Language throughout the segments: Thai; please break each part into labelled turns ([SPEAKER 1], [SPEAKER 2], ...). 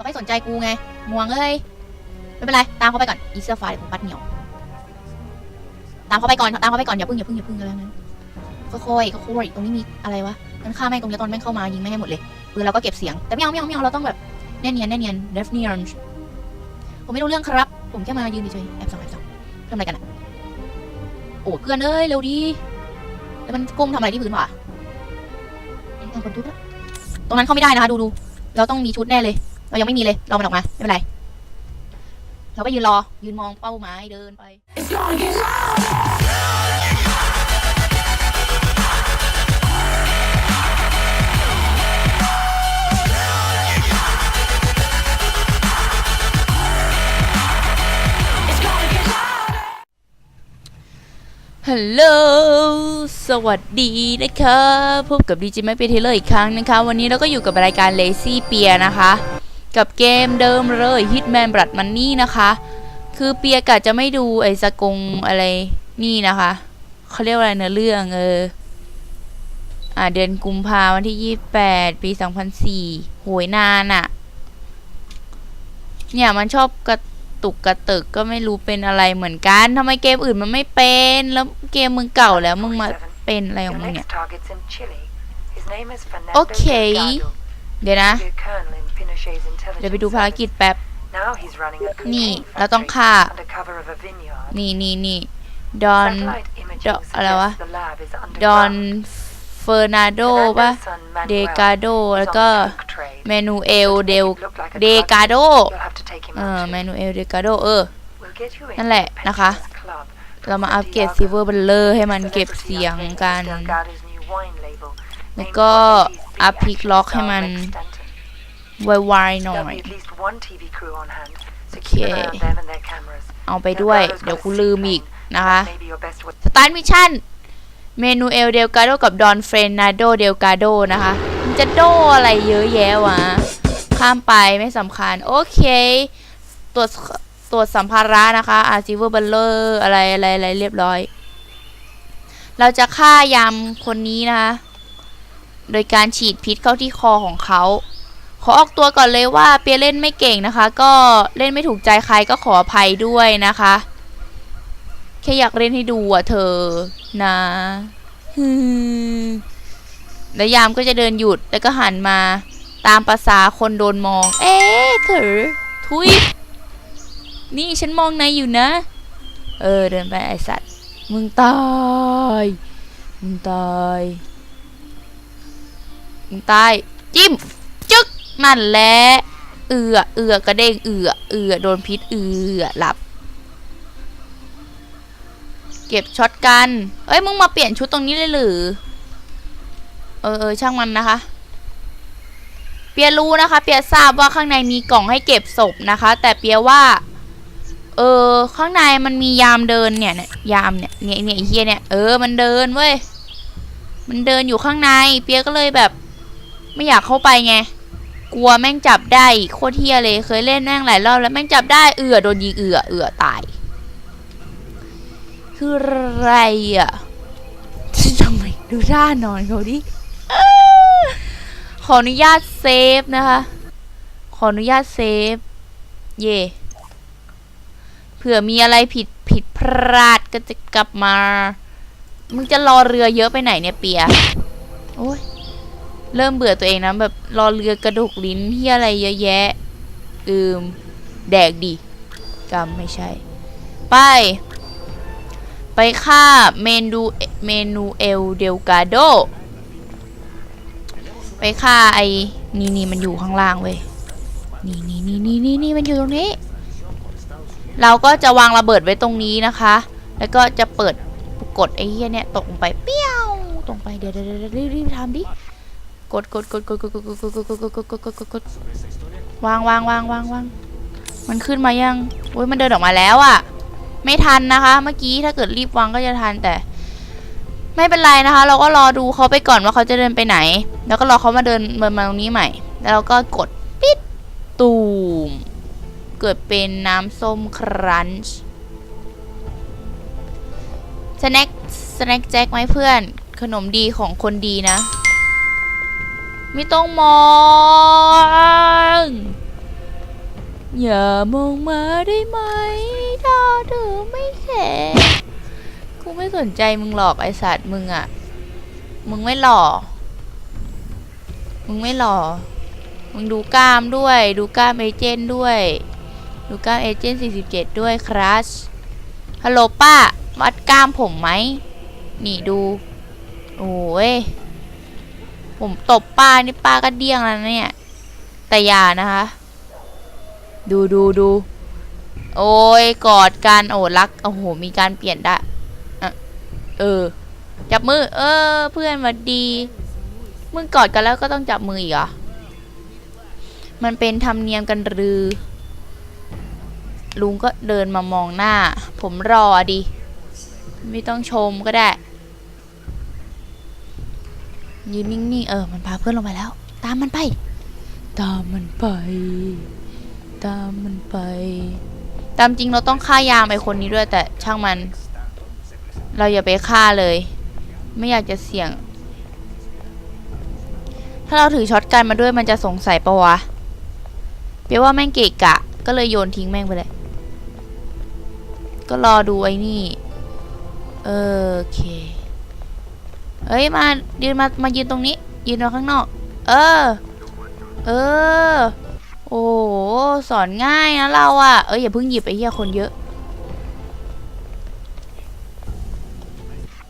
[SPEAKER 1] บอกให้สนใจกูไงงวงเอ้ยไม่เป็นไรตามเขาไปก่อนอีเสื้อฟ้าเดี๋ยวผมปัดเหนียวตามเขาไปก่อนตามเขาไปก่อนอย่าพึ่งอย่าพึ่งอย่าพึ่งอะไรนั้นค่อยๆค่อยๆตรงนี้มีอะไรวะงั้นฆ่าแม่งตรงนี้ตอนแม่งเข้ามายิงแม่งให้หมดเลยปืนเราก็เก็บเสียงแต่ไม่เอาไม่เอาไม่เอาเราต้องแบบแน่นเนียนแน่นเนียนเดฟเนียนผมไม่รู้เรื่องครับ ผมแค่มายืนเฉยๆแอบส่องแอบส่องทำอะไรกันอะโอ้เพื่อนเอ้ยเร็วดีแล้วมันก้มทำอะไรที่พื้นวะทำคนทุบแล้วตรงนั้นเข้าไม่ได้นะคะดูดูเราต้องมีชุดแน่เลย เรายังไม่มีเลย เรามันออกมาไม่เป็นไร เราก็ยืนรอ ยืนมองเป้าหมายเดินไป ฮัลโหล สวัสดีนะคะพบกับดีจิไม่เป็นเทเลอร์อีกครั้งนะคะ วันนี้เราก็อยู่กับรายการ Lazy p e e r นะคะ กับเกมเดิมเลย Hitman Blood Money นะคะ คือเปียกะจะไม่ดูไอ้สกงอะไรนี่นะคะเขาเรียกว่าอะไรเนื้อเรื่องเอออ่าเดือนกุมภาวันที่28ปี2004โหยนานอะเนี่ยมันชอบกระตุกกระตึกก็ไม่รู้เป็นอะไรเหมือนกันทำไมเกมอื่นมันไม่เป็น แล้วเกมมึงเก่าแล้วมึงมาเป็นอะไรของมึงเนี่ย Okay. เดี๋ยวนะ เดี๋ยวไปดูภารกิจแป๊บ นี่ เราต้องฆ่า นี่นี่นี่ดอนดออะไรวะ ดอนเฟอร์นาโดป่ะเดกาโด แล้วก็เมนูเอลเดลเดกาโด เออเมนูเอลเดกาโด เออ นั่นแหละนะคะ เรามาอัปเกรดซิเวอร์บัลเลอร์ให้มันเก็บเสียงกัน แล้วก็อัพพิกล็อกให้มัน ไวๆหน่อย
[SPEAKER 2] โอเค
[SPEAKER 1] เอาไปด้วย เดี๋ยวกูลืมอีกนะคะสตาร์ทมิชชั่น เมนูเอลเดลกาโดกับดอนเฟรนนาโดเดลกาโดนะคะมันจะโดอะไรเยอะแยะวะ ข้ามไปไม่สำคัญ โอเค ตรวจตรวจสัมภาระนะคะ อาร์ซิเวอร์บัลเลอร์อะไรอะไรอะไรเรียบร้อย เราจะฆ่ายามคนนี้นะคะ โดยการฉีดพิษเข้าที่คอของเขา ขอออกตัวก่อนเลยว่าเปียเล่นไม่เก่งนะคะ ก็เล่นไม่ถูกใจใครก็ขออภัยด้วยนะคะ แค่อยากเล่นให้ดูอะเธอนะแล้วยามก็จะเดินหยุดแล้วก็หันมา ตามภาษาคนโดนมอง เอ๊ะเขอทุยนี่ฉันมองนายอยู่นะ เออเดินไปไอสัตว์ มึงตาย มึงตาย มึงตาย จิ้ม จึ๊ก นั่นแหละเอือเอือกระเด้งเอือเอือโดนพิษเอือหลับ เก็บช็อตกัน เอ้ยมึงมาเปลี่ยนชุดตรงนี้เลยหรือเออเออช่างมันนะคะ เปียรู้นะคะ เปียทราบว่าข้างในมีกล่องให้เก็บศพนะคะ แต่เปียว่า เออข้างในมันมียามเดินเนี่ยเนี่ยยามเนี่ยเนี่ยเนี่ยไอ้เฮียเนี่ยเออมันเดินเว้ยมันเดินอยู่ข้างใน เปียก็เลยแบบ ไม่อยากเข้าไปไง กลัวแม่งจับได้อีกโคตรเฮียเลยเคยเล่นแม่งหลายรอบแล้วแม่งจับได้เอือโดนยิงเอือเอือตาย คืออะไรอะทำไมดูท่านอนเขาดิขออนุญาตเซฟนะคะ ขออนุญาตเซฟ เย่เผื่อมีอะไรผิดผิดพลาดก็จะกลับมา มึงจะรอเรือเยอะไปไหนเนี่ยเปีย โอ้ย เริ่มเบื่อตัวเองนะแบบรอเรือกระดูกลิ้นที่อะไรเยอะแยะ อืม แดกดิจำไม่ใช่ ไป ไปฆ่าเมนูเมนูเอลเดลกาโด ไปฆ่าไอ้นี่นี่มันอยู่ข้างล่างเว้ยนี่นี่นี่นี่นี่นี่มันอยู่ตรงนี้ เราก็จะวางระเบิดไว้ตรงนี้นะคะ แล้วก็จะเปิดกดไอ้เหี้ยเนี่ยตกลงไปเปี้ยวตรงไปเดี๋ยวเดี๋ยวเดี๋ยวรีบรีบทำดิ กดกดกดกดกดกดกดกดกดกดกดกดกดกดกดวางวางวางวางวางมันขึ้นมายังโอ้ยมันเดินออกมาแล้วอะไม่ทันนะคะ เมื่อกี้ถ้าเกิดรีบวางก็จะทันแต่ ไม่เป็นไรนะคะ เราก็รอดูเขาไปก่อนว่าเขาจะเดินไปไหน แล้วก็รอเขามาเดินมามาตรงนี้ใหม่ แล้วเราก็กดปิดตูมเกิดเป็นน้ำส้มครันช์สแน็คสแน็คแจ็คไหมเพื่อน ขนมดีของคนดีนะ ไม่ต้องมองอย่ามองมาได้ไหมถ้าเธอไม่แคร์กูไม่สนใจมึงหรอกไอสัตว์มึงอะมึงไม่หล่อ มึงไม่หล่อ มึงดูกล้ามด้วย ดูกล้ามเอเจนต์ด้วย ดูกล้ามเอเจนต์47 ด้วยครัชฮัลโหลป้าวัดกล้ามผมไหม นี่ดู โอ้ย ผมตบป้านี่ป้าก็เดี้ยงแล้วเนี่ย แต่อย่านะคะ ดูดูดู โอ้ยกอดกันโอ้รัก โอ้โห มีการเปลี่ยนได้อะเออ จับมือ เออ เพื่อนหวัดดี มึงกอดกันแล้วก็ต้องจับมืออีกเหรอ มันเป็นธรรมเนียมกันหรือ ลุงก็เดินมามองหน้า ผมรอดิ ไม่ต้องชมก็ได้ ยืนนิ่งๆเออ มันพาเพื่อนลงไปแล้ว ตามมันไป ตามมันไป ตามมันไป ตามจริงเราต้องฆ่ายามไอคนนี้ด้วย แต่ช่างมัน เราอย่าไปฆ่าเลย ไม่อยากจะเสี่ยง ถ้าเราถือช็อตกันมาด้วยมันจะสงสัยปะวะเปียว่าแม่งเกะกะ ก็เลยโยนทิ้งแม่งไปเลย ก็รอดูไอ้นี่ เออโอเค เอ้ยมายืนมามายืนตรงนี้ ยืนมาข้างนอก เออ เออ โอ้สอนง่ายนะเราอะเอ้ยอย่าเพิ่งหยิบไอ้เหี้ยคนเยอะ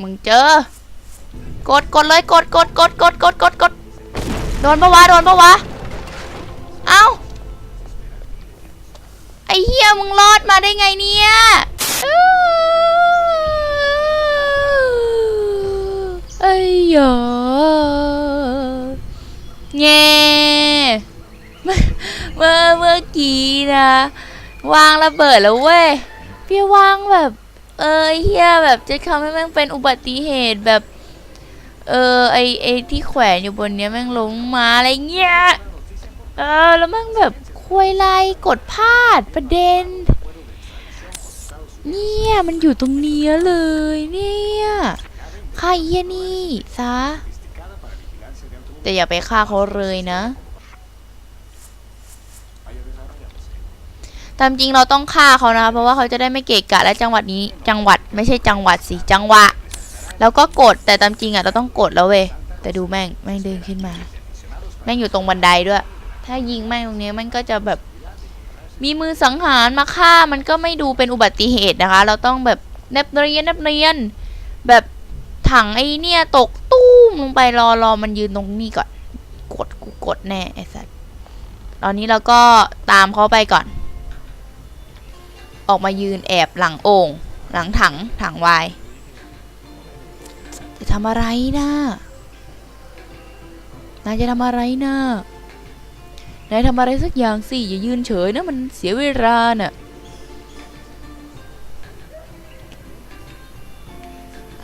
[SPEAKER 1] มึงเจอ กดกดเลยกดกดกดกดกดกดกดโดนปะวะโดนปะวะ เอ้าไอ้เหี้ยมึงรอดมาได้ไงเนี่ยอื้อไอ้ห ยอแง่เมื่อเมื่อกี้นะ วางระเบิดแล้วเว้ย พี่วางแบบ เออเฮียแบบจะทำให้แม่งเป็นอุบัติเหตุแบบ เออไอไอที่แขวนอยู่บนเนี้ยแม่งลงมาอะไรเงี้ย เออแล้วแม่งแบบควยไลกดพลาดประเด็น เนี่ยมันอยู่ตรงเนี้ยเลยเนี่ย ฆ่าเฮียนี่ซะแต่อย่าไปฆ่าเขาเลยนะ ตามจริงเราต้องฆ่าเขานะ เพราะว่าเขาจะได้ไม่เกะกะและจังหวัดนี้ จังหวัดไม่ใช่จังหวัดสิจังหวะ แล้วก็กดแต่ตามจริงอะเราต้องกดแล้วเว้ยแต่ดูแม่งแม่งเดินขึ้นมา แม่งอยู่ตรงบันไดด้วย ถ้ายิงแม่งตรงนี้แม่งก็จะแบบมีมือสังหารมาฆ่ามันก็ไม่ดูเป็นอุบัติเหตุนะคะ เราต้องแบบเนบเนียนเนบเนียน แบบ ถังไอเนี่ยตกตู้มลงไปรอรอมันยืนตรงนี้ก่อน กดกูกดแน่ไอ้สัสตอนนี้เราก็ตามเขาไปก่อน ออกมายืนแอบหลังโอ่งหลังถังถังวายจะทำอะไรนะนายจะทำอะไรนะนายทำอะไรสักอย่างสิอย่ายืนเฉยนะมันเสียเวลาน่ะ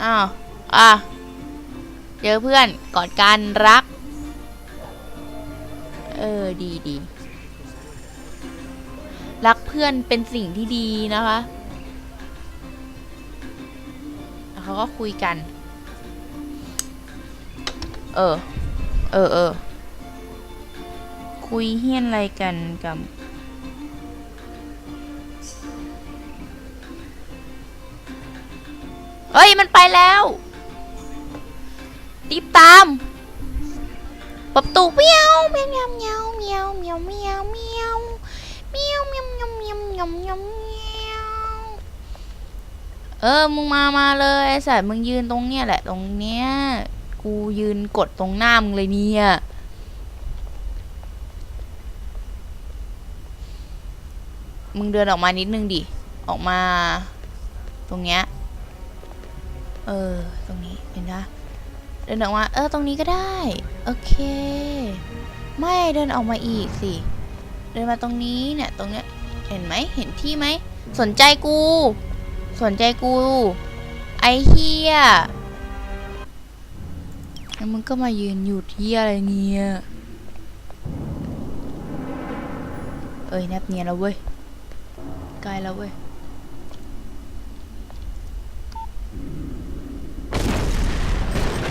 [SPEAKER 1] อ้าว อะเจอเพื่อนกอดกันรัก เออดีดีรักเพื่อนเป็นสิ่งที่ดีนะคะเขาก็คุยกัน เออ เออเออ คุยเฮี้ยนอะไรกันกับเฮ้ย มันไปแล้ว รีบตามปรับตูเมียวเมียวเมียวเมียวเมียวเมียวเมียวเมียวเมียวเมียวเมียวเมียวเมียวเมียวเออมึงมามาเลยไอ้สัตว์มึงยืนตรงเนี้ยแหละตรงเนี้ยกูยืนกดตรงหน้ามึงเลยเนี่ยมึงเดินออกมานิดนึงดิ ออกมา ตรงเนี้ย เออ ตรงนี้ เห็นนะ เดินออกมา เออ ตรงนี้ก็ได้ โอเค ไม่เดินออกมาอีกสิ เดินมาตรงนี้เนี่ย ตรงเนี้ย เห็นไหม เห็นที่ไหม สนใจกู สนใจกู ไอเฮียแล้วมึงก็มายืนอยู่ที่อะไรเนี่ย เอ้ยแนบเนียนแล้วเว้ยใกลแล้วเว้ย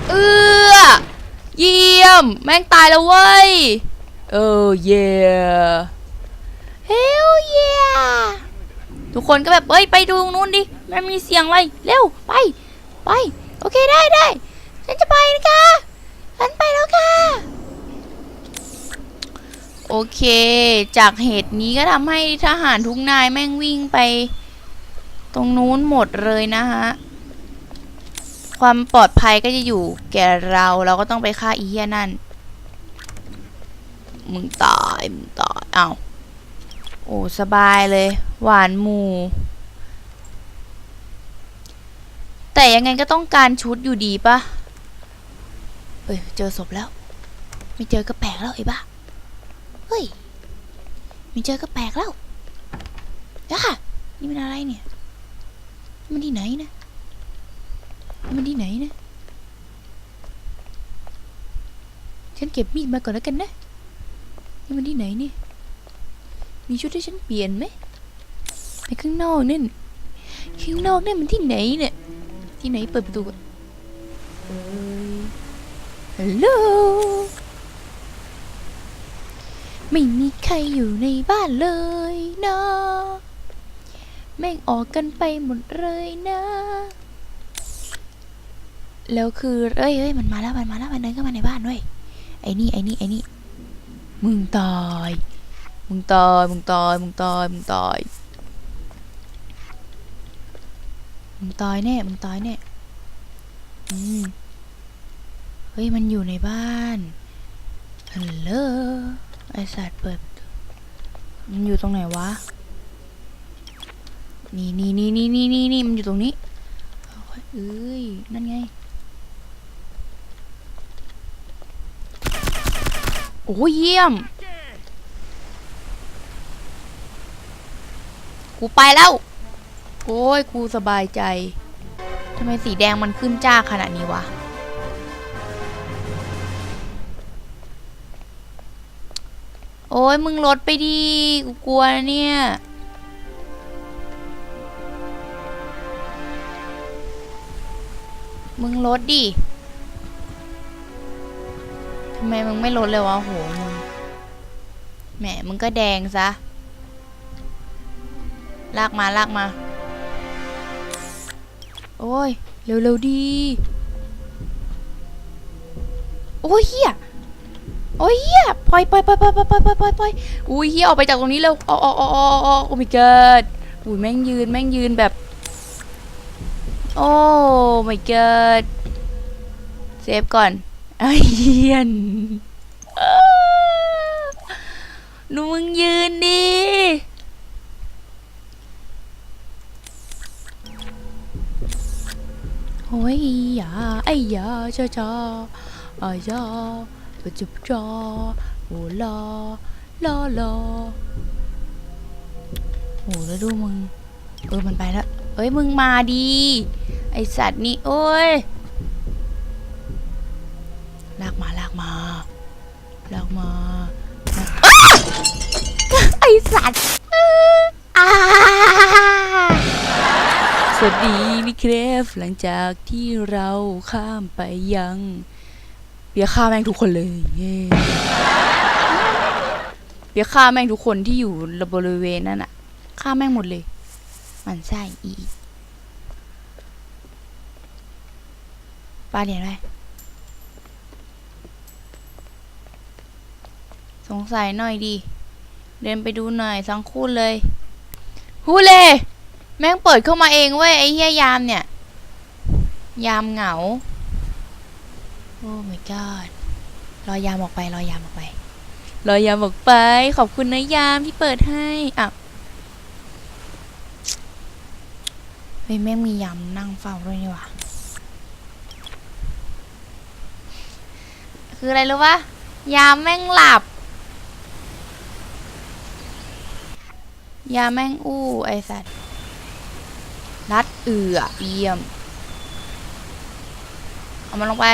[SPEAKER 1] เอือเยี่ยม แม่งตายแล้วเว้ย เออเย่เฮลเย่ทุกคนก็แบบเอ้ยไปดูตรงนู้นดิมันมีเสียงอะไร เร็ว ไป ไป โอเคได้ได้ฉันจะไปนะคะฉันไปแล้วค่ะ โอเค จากเหตุนี้ก็ทำให้ทหารทุกนายแม่งวิ่งไป ตรงนู้นหมดเลยนะฮะ ความปลอดภัยก็จะอยู่แก่เราเราก็ต้องไปฆ่าอีเหี้ยนั่น มึงตายมึงตายเอ้าโอ้สบายเลย หวานหมูแต่ยังไงก็ต้องการชุดอยู่ดีปะเอ้ยเจอศพแล้ว ไม่เจอก็แปลกแล้วไอ้บ้าเฮ้ยไม่เจอก็แปลกแล้วอะนี่มันอะไรเนี่ย มันที่ไหนนะ มันที่ไหนนะ ฉันเก็บมีดมาก่อนแล้วกันนะ นี่มันที่ไหนนี่ มีชุดให้ฉันเปลี่ยนไหมไปข้างนอกนั่น ข้างนอกนั่นมันที่ไหนเนี่ย ที่ไหนเปิดประตูก่อนฮัลโหล ไม่มีใครอยู่ในบ้านเลยนะ แม่งออกกันไปหมดเลยนะ แล้วคือเอ้ยเอ้ยมันมาแล้วมันมาแล้วมันเดินเข้ามาในบ้านด้วยไอ้นี่ไอ้นี่ไอ้นี่มึงตายมึงตายมึงตายมึงตายมึงตายมึงตายแน่มึงตายแน่อืมเฮ้ยมันอยู่ในบ้านฮัลโหลไอสัตว์เปิดมันอยู่ตรงไหนวะนี่นี่นี่นี่นี่นี่นี่มันอยู่ตรงนี้เอ้ยนั่นไง โอ้ยเยี่ยม กูไปแล้ว โอ้ย กูสบายใจทำไมสีแดงมันขึ้นจ้าขนาดนี้วะ โอ้ยมึงลดไปดี กูกลัวเนี่ยมึงลดดิ ไมมึงไม่ลดเลยวะโหมึงแหมมึงก็แดงซะ ลากมาลากมา โอ้ย เร็วๆดี โอ้ยเฮียโอ้ยเฮียปล่อยปล่อยปล่อยปล่อยปล่อยปล่อยปล่อยปล่อยปล่อยอุ้ยเฮียออกไปจากตรงนี้เร็วออกออกออกออกออกโอ้ my god อุ้ยแม่งยืนแม่งยืนแบบ โอ้ my god เซฟก่อน ไอ้เฮียนอ้าดูมึงยืนดิโอ้ยอย่าไอ้ยาช้าช้าอายาปจุบจาโอลาลาลาโอ้แล้วดูมึง เออมันไปแล้วเอ้ยมึงมาดี ไอสัตว์นี่ โอ้ย มาลากอ้าไอสัตว์อ้าสวัสดีนี่เครฟหลังจากที่เราข้ามไปยังเบียร์ฆ่าแม่งทุกคนเลยเย้เบียร์ฆ่าแม่งทุกคนที่อยู่บริเวณนั่นอะฆ่าแม่งหมดเลย มันใช่อีปลาเหรียญอะไร สงสัยหน่อยดี เดินไปดูหน่อยสังคู่เลยฮูเล แม่งเปิดเข้ามาเองเว้ยไอ้เฮียยามเนี่ย ยามเหงา โอ้ my god รอยามออกไปรอยามออกไปรอยามออกไป ขอบคุณนะยามที่เปิดให้อะเฮ้ยแม่งมียามนั่งเฝ้าด้วยนี่ว่ะคืออะไรรู้ปะยามแม่งหลับ ยาแม่งอู้ไอสัตว์รัดเอือเยี่ยม เอามันลงไป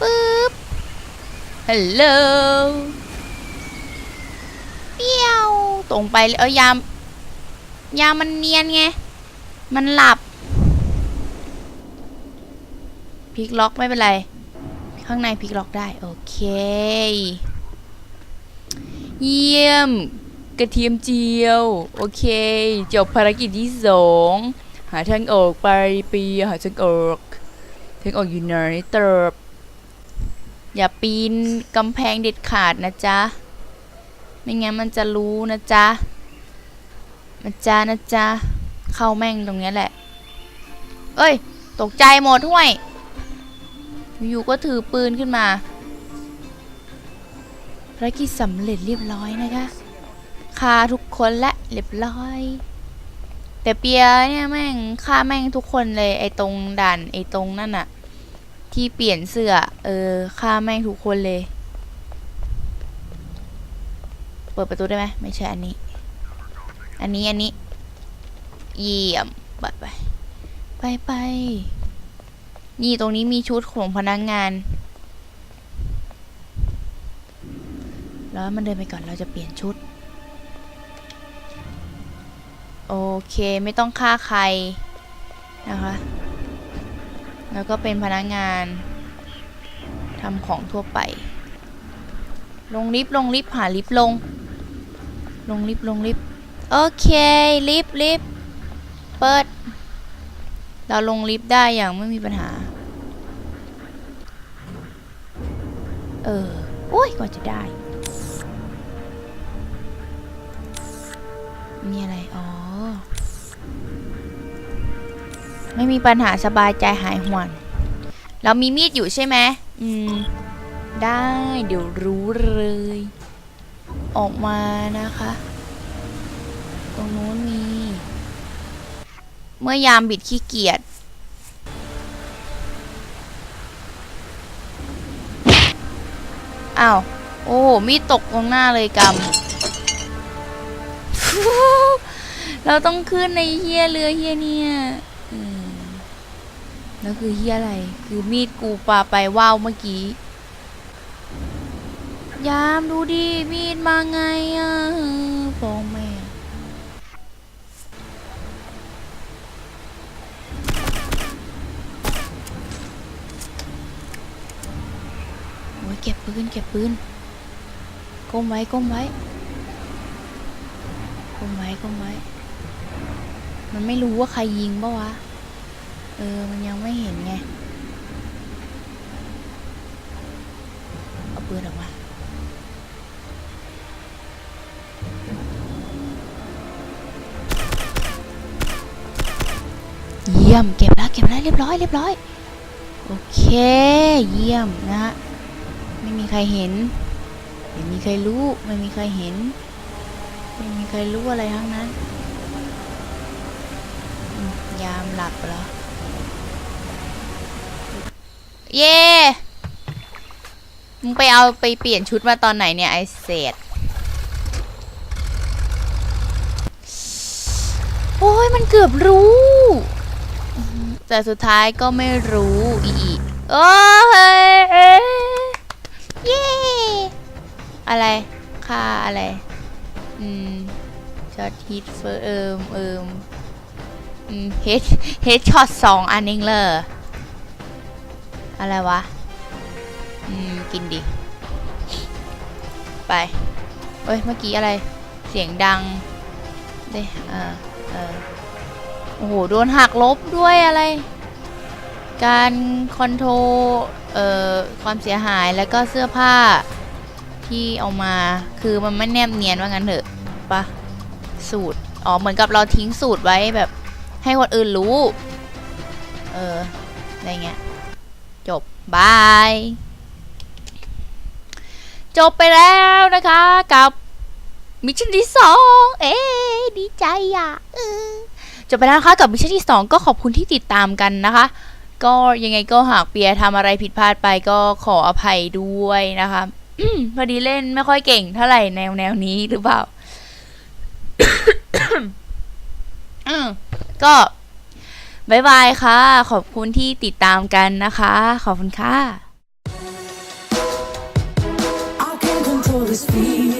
[SPEAKER 1] ปึ๊บฮัลโหลเปี้ยวตรงไปเลยเออยาม ยามมันเนียนไง มันหลับพลิกล็อกไม่เป็นไร ข้างในพลิกล็อกได้ โอเค เยี่ยม กระเทียมเจียว โอเค จบภารกิจที่สองหาทางออกไปปีหาทางออกทางออกอยู่ไหนเติบ อย่าปีนกำแพงเด็ดขาดนะจ๊ะ ไม่งั้นมันจะรู้นะจ๊ะนะจ๊ะนะจ๊ะเข้าแม่งตรงนี้แหละ เอ้ย ตกใจหมดห้วย อยู่ก็ถือปืนขึ้นมาภารกิจสำเร็จเรียบร้อยนะคะ ฆ่าทุกคนและเรียบร้อยแต่เปียเนี่ยแม่งฆ่าแม่งทุกคนเลย ไอ้ตรงด่านไอ้ตรงนั่นอะที่เปลี่ยนเสื้อ เออฆ่าแม่งทุกคนเลย เปิดประตูได้ไหมไม่ใช่อันนี้ อันนี้อันนี้ เยี่ยมไปไปไปไปนี่ตรงนี้มีชุดของพนักงงาน แล้วมันเดินไปก่อนเราจะเปลี่ยนชุด โอเคไม่ต้องฆ่าใครนะคะ แล้วก็เป็นพนักงานทำของทั่วไป ลงลิฟต์ลงลิฟต์หาลิฟต์ลง ลงลิฟต์ลงลิฟต์โอเคลิฟต์ลิฟต์เปิด เราลงลิฟต์ได้อย่างไม่มีปัญหา เออโอ้ยกว่าจะได้มีอะไร อ๋อ ไม่มีปัญหาสบายใจหายห่วงเรามีมีดอยู่ใช่ไหมอืม ได้เดี๋ยวรู้เลย ออกมานะคะ ตรงนู้นมี เมื่อยามบิดขี้เกียจอ้าว โอ้โหมีดตกตรงหน้าเลยกำเราต้องขึ้นในเฮียเรือเฮียเนี่ย แล้วคือเฮียอะไร คือมีดกูปาไปว่าวเมื่อกี้ ยามดูดิ มีดมาไงอะฟ้องแม่โอ้ยเก็บปืนเก็บปืนก้มไว้ก้มไว้ก้มไว้ก้มไว้ มันไม่รู้ว่าใครยิงปะวะ เออ มันยังไม่เห็นไง เอาปืนออกมาเยี่ยม เก็บแล้วเก็บแล้วเรียบร้อยเรียบร้อย โอเค เยี่ยมนะฮะไม่มีใครเห็น ไม่มีใครรู้ ไม่มีใครเห็น ไม่มีใครรู้อะไรทั้งนั้น ยามหลับเหรอ เย่มึงไปเอาไปเปลี่ยนชุดมาตอนไหนเนี่ย ไอเศษโอ้ยมันเกือบรู้ แต่สุดท้ายก็ไม่รู้อีกโอ้ยเย้อะไรค่าอะไร อืมช็อตฮิตเฟอร์เอิมเอิมอืมเฮดเฮดช็อตสองอันเองเลย อะไรวะ อืม กินดิ ไป เอ้ย เมื่อกี้อะไร เสียงดัง เด้เออเออโอ้โห โดนหักลบด้วยอะไร การคอนโทรเอ่อ ความเสียหายแล้วก็เสื้อผ้าที่เอามา คือมันไม่แนบเนียนว่างั้นเถอะปะสูตร อ๋อ เหมือนกับเราทิ้งสูตรไว้แบบ ให้คนอื่นรู้ เออ อะไรเงี้ย บาย จบไปแล้วนะคะกับมิชชั่นที่สองเอ๊ดีใจอะอจบไปแล้วนะคะกับมิชชั่นที่2ก็ขอบคุณที่ติดตามกันนะคะ ก็ยังไงก็หากเปียทำอะไรผิดพลาดไปก็ขออภัยด้วยนะคะพอดีเล่นไม่ค่อยเก่งเท่าไหร่แนวแนวนี้หรือเปล่าอืก็ บายบายค่ะ ขอบคุณที่ติดตามกันนะคะ ขอบคุณค่ะ
[SPEAKER 3] I can't control this feeling.